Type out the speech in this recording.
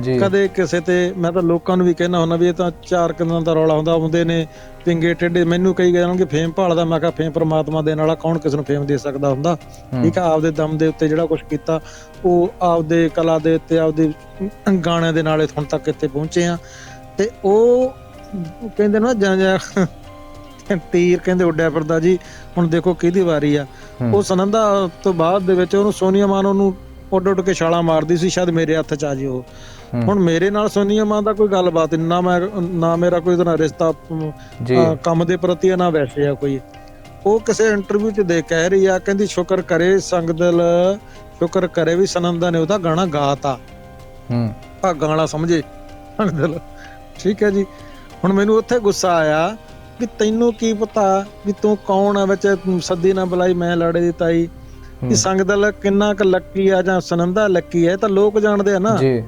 ਜੀ। ਕਦੇ ਕਿਸੇ ਤੇ ਮੈਂ ਤਾਂ ਲੋਕਾਂ ਨੂੰ ਵੀ ਕਹਿਣਾ ਹੁੰਦਾ ਵੀ ਇਹ ਤਾਂ ਚਾਰ ਕਿੰਨਾਂ ਦਾ ਰੌਲਾ ਹੁੰਦਾ ਆਉਂਦੇ ਨੇ ਪਿੰਗੇ ਟੇਡੇ ਮੈਨੂੰ ਕਈ ਕਹਿਣਗੇ ਫੇਮ ਭਾਲਦਾ ਮੈਂ ਕਿਹਾ ਫੇਮ ਪ੍ਰਮਾਤਮਾ ਦੇਣ ਵਾਲਾ ਕੌਣ ਕਿਸ ਨੂੰ ਫੇਮ ਦੇ ਸਕਦਾ ਹੁੰਦਾ? ਠੀਕ ਆ ਆਪਦੇ ਦਮ ਦੇ ਉੱਤੇ ਜਿਹੜਾ ਕੁਝ ਕੀਤਾ ਉਹ ਆਪਦੇ ਕਲਾ ਦੇ ਉੱਤੇ ਆਪਦੇ ਗਾਣਿਆਂ ਦੇ ਨਾਲੇ ਹੁਣ ਤੱਕ ਇੱਥੇ ਪਹੁੰਚੇ ਆ। ਤੇ ਉਹ ਕਹਿੰਦੇ ਨਾ ਜਾਂ ਜਾਂ ਤੀਰ ਕਹਿੰਦੇ ਉੱਡਿਆ ਫਿਰਦਾ ਜੀ ਹੁਣ ਦੇਖੋ ਕਿਹਦੀ ਵਾਰੀ ਆ। ਉਹ ਸੁਨੰਦਾ ਤੋਂ ਬਾਅਦ ਦੇ ਵਿੱਚ ਉਹਨੂੰ ਸੋਨੀਆ ਮਾਨ ਉਹਨੂੰ ਉੱਡ ਉੱਡ ਕੇ ਛਾਲਾਂ ਮਾਰਦੀ ਸੀ ਸ਼ਾਇਦ ਮੇਰੇ ਹੱਥ 'ਚ ਆ ਜੇ ਉਹ ਹੁਣ ਮੇਰੇ ਨਾਲ ਸੋਨੀਆ ਮਾਨ ਦਾ ਕੋਈ ਗੱਲਬਾਤ ਨਹੀਂ ਨਾ ਮੈਂ ਨਾ ਮੇਰਾ ਕੋਈ ਉਹਦਾ ਰਿਸ਼ਤਾ ਕੰਮ ਦੇ ਪ੍ਰਤੀ ਨਾ ਵੈਸੇ ਆ ਕੋਈ। ਉਹ ਕਿਸੇ ਇੰਟਰਵਿਊ 'ਚ ਦੇ ਕਹਿ ਰਹੀ ਆ ਕਹਿੰਦੀ ਸ਼ੁਕਰ ਕਰੇ ਸੰਗਦਲ ਸ਼ੁਕਰ ਕਰੇ ਵੀ ਸੁਨੰਦਾ ਨੇ ਉਹਦਾ ਗਾਣਾ ਗਾਤਾ। ਹੂੰ। ਭਾਗਾਂ ਵਾਲਾ ਸਮਝੇ ਸੰਗਦਲ। ਠੀਕ ਹੈ ਜੀ। ਹੁਣ ਮੈਨੂੰ ਉੱਥੇ ਗੁੱਸਾ ਆਇਆ ਵੀ ਤੈਨੂੰ ਕੀ ਪਤਾ ਵੀ ਤੂੰ ਕੌਣ ਆ ਵਿੱਚ ਸੱਦੀ ਨਾ ਬੁਲਾਈ ਮੈਂ ਲੜੇ ਦੀ ਤਾਈ। ਹੂੰ, ਕਿ ਸੰਗਦਲ ਕਿੰਨਾ ਕੁ ਲੱਕੀ ਆ ਜਾਂ ਸੁਨੰਦਾ ਲੱਕੀ ਹੈ ਇਹ ਤਾਂ ਲੋਕ ਜਾਣਦੇ ਆ ਨਾ। ਜੀ।